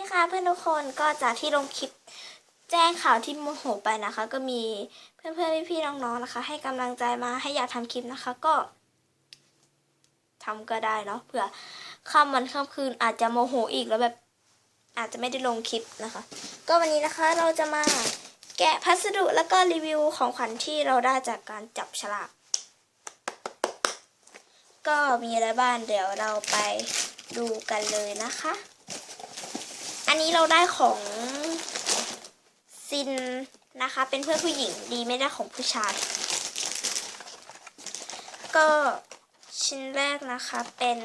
นี่ค่ะเพื่อนทุกคนก็จากที่ลงคลิปแจ้งข่าวที่โมโหไปนะคะ ก็มีเพื่อนๆพี่ๆน้องๆนะคะ ให้กำลังใจมาให้อยากทำคลิปนะคะก็ทำก็ได้เนาะเผื่อค่ำวันค่ำคืนอาจจะโมโหอีกแล้วแบบ อาจจะไม่ได้ลงคลิปนะคะ ก็วันนี้นะคะเราจะมาแกะพัสดุแล้วก็รีวิวของขวัญที่เราได้จากการจับฉลากก็มีอะไรบ้างเดี๋ยวเราไปดูกันเลยนะคะ อันนี้เราได้ของซินนะคะ เป็นเพื่อนผู้หญิงดีไม่ได้ของผู้ชาย ก็ชิ้นแรกนะคะเป็น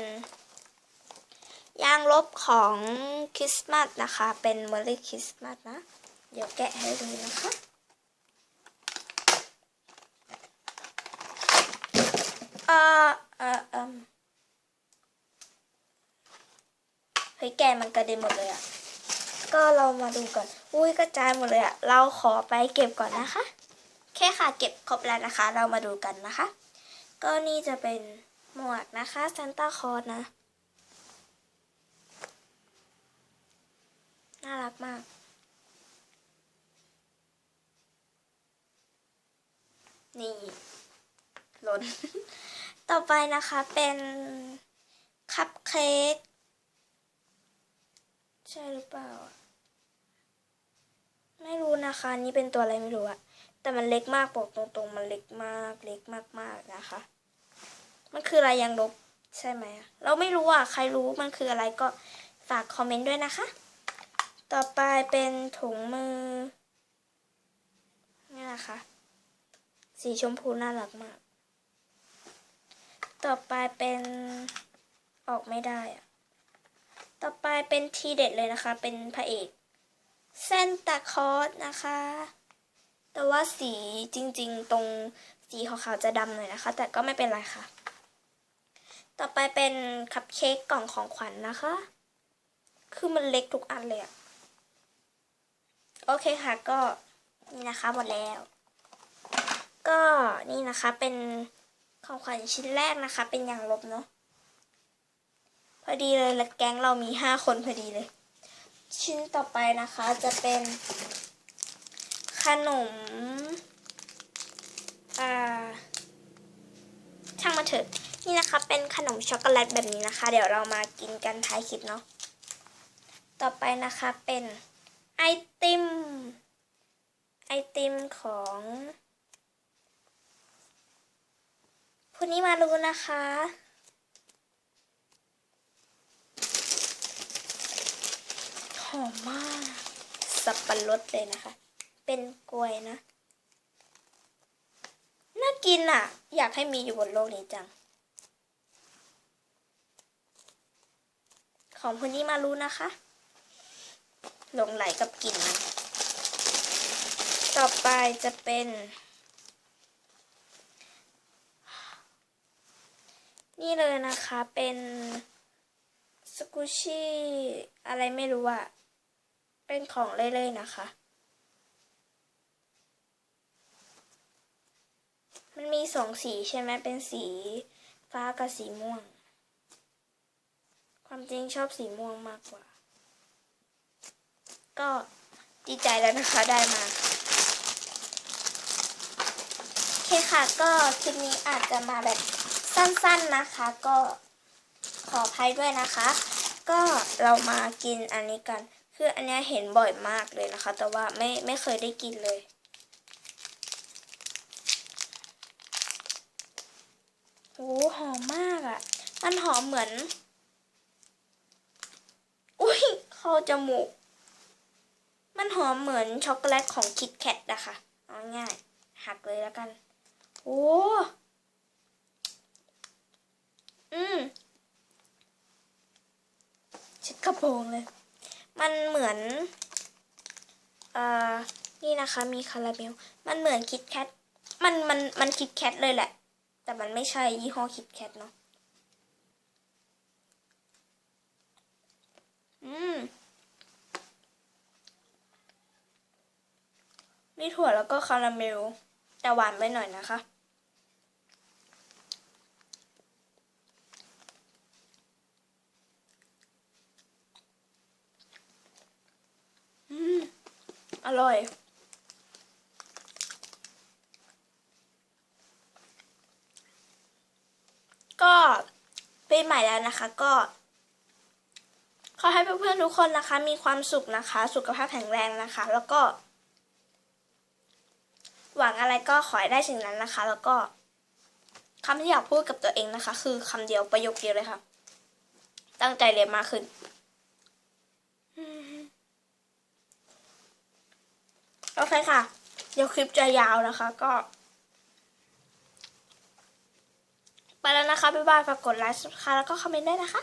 ยางลบของคริสต์มาสนะคะ เป็นเมอร์รี่คริสต์มาสนะ เดี๋ยวแกะให้ดูนะคะเออเออเอมเฮ้ยแกมันกระเด็นหมดเลยอะ ก็เรามาดูก่อน อุ้ยกระจายหมดเลยอะเราขอไปเก็บก่อนนะคะ แค่ค่ะเก็บครบแล้วนะคะ เรามาดูกันนะคะ ก็นี่จะเป็นหมวกนะคะซันต้าคอร์นะ น่ารักมากนี่ล่นต่อไปนะคะเป็นคัพเค้กใช่หรือเปล่าอะ ไม่รู้นะคะนี่เป็นตัวอะไรไม่รู้อะแต่มันเล็กมากบอกตรงๆ มันเล็กมากเล็กมากๆนะคะ มันคืออะไรยังลบใช่ไหมเราไม่รู้อะใครรู้มันคืออะไรก็ฝากคอมเมนต์ด้วยนะคะ ต่อไปเป็นถุงมือนี่นะคะ สีชมพูน่ารักมาก ต่อไปเป็นออกไม่ได้อะต่อไปเป็นทีเด็ดเลยนะคะ เป็นพระเอก เซนตาคอสนะคะ แต่ว่าสีจริงๆ ตรงสีขาวๆจะดำหน่อยนะคะ แต่ก็ไม่เป็นไรค่ะ ต่อไปเป็นคัพเค้กกล่องของขวัญนนะคะ คือมันเล็กทุกอันเลยอะโอเคค่ะก็นี่นะคะหมดแล้ว ก็นี่นะคะเป็นของขวัญชิ้นแรกนะคะ เป็นอย่างลบเนาะพอดีเลยและแก๊งเรามีห้าคนพอดีเลย ชิ้นต่อไปนะคะจะเป็น ขนม อ่า ช่างมาเถอะ นี่นะคะ เป็นขนมช็อกโกแลตแบบนี้นะคะ เดี๋ยวเรามากินกันท้ายคลิปเนาะ ต่อไปนะคะเป็นไอติม ไอติมของคุณนี่มารู้นะคะ หอมมาก สับปะรดเลยนะคะ เป็นกล้วยนะ น่ากินอะ อยากให้มีอยู่บนโลกนี้จัง ของคุณนี่มารู้นะคะหลงไหลกับกลิ่นมันต่อไปจะเป็น นี่เลยนะคะเป็นสกูชี่อะไรไม่รู้อะ เป็นของเล่ยๆนะคะ มันมีสองสีใช่ไหมเป็นสีฟ้ากับสีม่วง ความจริงชอบสีม่วงมากกว่า ก็ดีใจแล้วนะคะได้มาโอเคค่ะก็คลิปนี้อาจจะมาแบบสั้นๆนะคะ ก็ขออภัยด้วยนะคะ ก็เรามากินอันนี้กัน คืออันเนี้ยเห็นบ่อยมากเลยนะคะ แต่ว่าไม่ไม่เคยได้กินเลย โอ้หอมมากอะ่ะ มันหอมเหมือน อุ้ยเข้าจมูก มันหอมเหมือนช็อกโกแลตของคิดแคทนะคะเอาง่ายหักเลยแล้วกัน โอ้อืมชิดกระโปรงเลย มันเหมือนเอ่อนี่นะคะมีคาราเมลมันเหมือนคิดแคทมันมันมันคิดแคทเลยแหละ แต่มันไม่ใช่ยี่ห้อคิดแคทเนาะอืมมีถั่วแล้วก็คาราเมล แต่หวานไปหน่อยนะคะ อร่อย ก็ปีใหม่แล้วนะคะ ก็ ขอให้เพื่อนๆทุกคนนะคะ มีความสุขนะคะ สุขภาพแข็งแรงนะคะ แล้วก็ หวังอะไรก็ขอให้ได้สิ่งนั้นนะคะ แล้วก็คำที่อยากพูดกับตัวเองนะคะ คือคำเดียวประโยคเดียวเลยค่ะ ตั้งใจเรียนมากขึ้น โอเคค่ะ เดี๋ยวคลิปจะยาวนะคะก็ ไปแล้วนะคะ บ๊ายบายฝากกดไลค์ซับสไคร์แล้วก็คอมเมนต์ด้วยนะคะ